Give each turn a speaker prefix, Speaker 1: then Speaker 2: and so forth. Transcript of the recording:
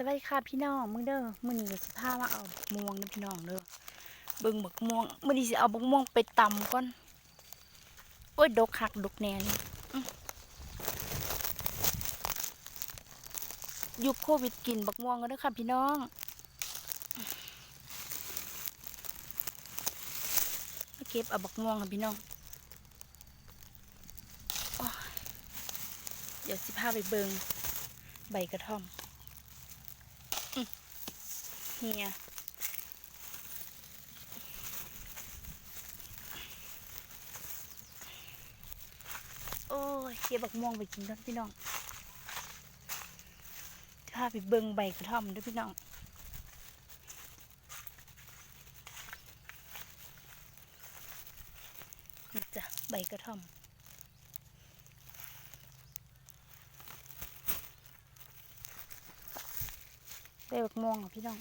Speaker 1: สวัสดีค่ะพี่น้องมึงเด้อมื้อนี้สิพามาเอาบักม่วงเด้อพี่น้องเด้อเบิ่งบักม่วงมื้อนี้สิเอาบักม่วงไปตำก่อนโอ้ยดกคักดกแน่เลยยุคโควิดกินบักม่วงกันเด้อค่ะพี่น้องมาเก็บเอาบักม่วงค่ะพี่น้องอเดี๋ยวสิพาไปเบิ่งใบกระท่อม เฮียโอ้ยเก็บบักม่วงไปกินด้วยพี่น้องพาไปเบิ่งใบกระท่อมด้วยพี่น้องนี่จ้ะใบกระท่อม ได้บักม่วงอะพี่น้อง